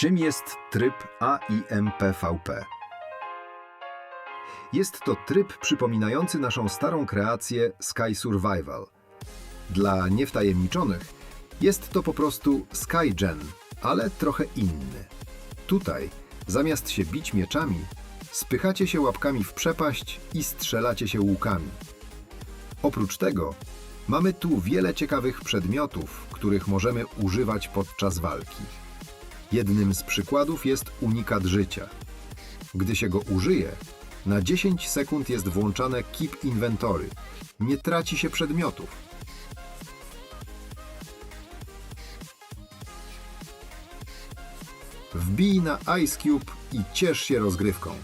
Czym jest tryb AIMPVP? Jest to tryb przypominający naszą starą kreację Sky Survival. Dla niewtajemniczonych jest to po prostu Skygen, ale trochę inny. Tutaj, zamiast się bić mieczami, spychacie się łapkami w przepaść i strzelacie się łukami. Oprócz tego, mamy tu wiele ciekawych przedmiotów, których możemy używać podczas walki. Jednym z przykładów jest unikat życia. Gdy się go użyje, na 10 sekund jest włączane Keep Inventory. Nie traci się przedmiotów. Wbij na Ice Cube i ciesz się rozgrywką.